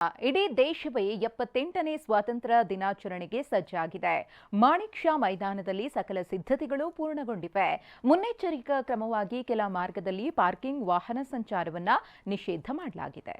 ಇಡೀ ದೇಶವೇ ಎಪ್ಪತ್ತೆಂಟನೇ ಸ್ವಾತಂತ್ರ್ಯ ದಿನಾಚರಣೆಗೆ ಸಜ್ಜಾಗಿದೆ. ಮಾಣಿಕ್ ಶಾ ಮೈದಾನದಲ್ಲಿ ಸಕಲ ಸಿದ್ಧತೆಗಳು ಪೂರ್ಣಗೊಂಡಿವೆ. ಮುನ್ನೆಚ್ಚರಿಕಾ ಕ್ರಮವಾಗಿ ಕೆಲ ಮಾರ್ಗದಲ್ಲಿ ಪಾರ್ಕಿಂಗ್ ವಾಹನ ಸಂಚಾರವನ್ನು ನಿಷೇಧ ಮಾಡಲಾಗಿದೆ.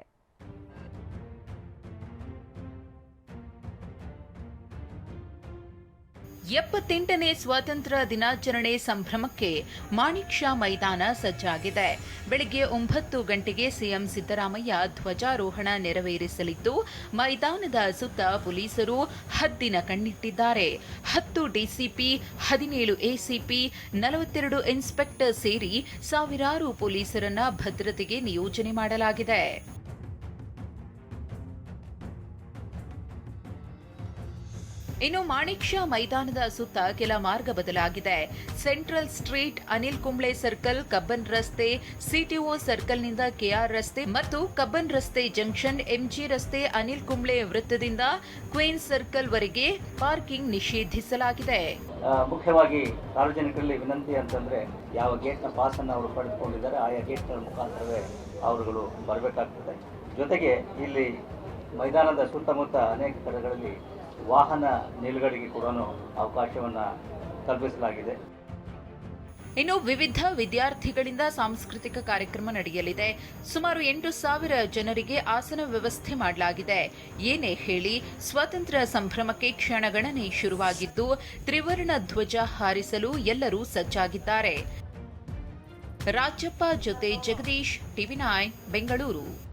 ಎಪ್ಪತ್ತೆಂಟನೇ ಸ್ವಾತಂತ್ರ್ಯ ದಿನಾಚರಣೆ ಸಂಭ್ರಮಕ್ಕೆ ಮಾಣಿಕ್ ಶಾ ಮೈದಾನ ಸಜ್ಜಾಗಿದೆ. ಬೆಳಗ್ಗೆ ಒಂಬತ್ತು ಗಂಟೆಗೆ ಸಿಎಂ ಸಿದ್ದರಾಮಯ್ಯ ಧ್ವಜಾರೋಹಣ ನೆರವೇರಿಸಲಿದ್ದು, ಮೈದಾನದ ಸುತ್ತ ಪೊಲೀಸರು ಹದ್ದಿನ ಕಣ್ಣಿಟ್ಟಿದ್ದಾರೆ. ಹತ್ತು ಡಿಸಿಪಿ, ಹದಿನೇಳು ಎಸಿಪಿ, ನಲವತ್ತೆರಡು ಇನ್ಸ್ಪೆಕ್ಟರ್ ಸೇರಿ ಸಾವಿರಾರು ಪೊಲೀಸರನ್ನ ಭದ್ರತೆಗೆ ನಿಯೋಜನೆ ಮಾಡಲಾಗಿದೆ. ಇನ್ನು ಮಾಣಿಕ್ ಶಾ ಮೈದಾನದ ಸುತ್ತ ಕೆಲ ಮಾರ್ಗ ಬದಲಾಗಿದೆ. Central Street, Anil Kumble Circle, Cubbon ರಸ್ತೆ, ಸಿಟಿಒ ಸರ್ಕಲ್ನಿಂದ ಕೆಆರ್ ರಸ್ತೆ ಮತ್ತು ಕಬ್ಬನ್ ರಸ್ತೆ ಜಂಕ್ಷನ್, ಎಂಜಿ ರಸ್ತೆ, ಅನಿಲ್ ಕುಂಬ್ಳೆ ವೃತ್ತದಿಂದ ಕ್ವೀನ್ ಸರ್ಕಲ್ ವರೆಗೆ ಪಾರ್ಕಿಂಗ್ ನಿಷೇಧಿಸಲಾಗಿದೆ. ಮುಖ್ಯವಾಗಿ ಸಾರ್ವಜನಿಕರಲ್ಲಿ ವಿನಂತಿ ಅಂತಂದ್ರೆ ಯಾವ ಗೇಟ್ನ ಅನ್ನು ಅವರು ಪಡೆದುಕೊಂಡಿದ್ದಾರೆ, ಆಯಾ ಗೇಟ್ನ ಮುಖಾಂತರವೇ ಅವರುಗಳು ಬರಬೇಕಾಗ್ತದೆ. ಜೊತೆಗೆ ಇಲ್ಲಿ ಮೈದಾನದ ಸುತ್ತಮುತ್ತ ಅನೇಕ ಕಡೆಗಳಲ್ಲಿ ವಾಹನ ನಿಲುಗಡೆಗೆ ಕೂಡ ಅವಕಾಶವನ್ನು ಕಲ್ಪಿಸಲಾಗಿದೆ. ಇನ್ನು ವಿವಿಧ ವಿದ್ಯಾರ್ಥಿಗಳಿಂದ ಸಾಂಸ್ಕೃತಿಕ ಕಾರ್ಯಕ್ರಮ ನಡೆಯಲಿದೆ. ಸುಮಾರು ಎಂಟು ಸಾವಿರ ಜನರಿಗೆ ಆಸನ ವ್ಯವಸ್ಥೆ ಮಾಡಲಾಗಿದೆ. ಏನೇ ಹೇಳಿ, ಸ್ವಾತಂತ್ರ್ಯ ಸಂಭ್ರಮಕ್ಕೆ ಕ್ಷಣಗಣನೆ ಶುರುವಾಗಿದ್ದು, ತ್ರಿವರ್ಣ ಧ್ವಜ ಹಾರಿಸಲು ಎಲ್ಲರೂ ಸಜ್ಜಾಗಿದ್ದಾರೆ. ರಾಜಪ್ಪ ಜೊತೆ ಜಗದೀಶ್, ಟಿವಿ ನೈನ್, ಬೆಂಗಳೂರು.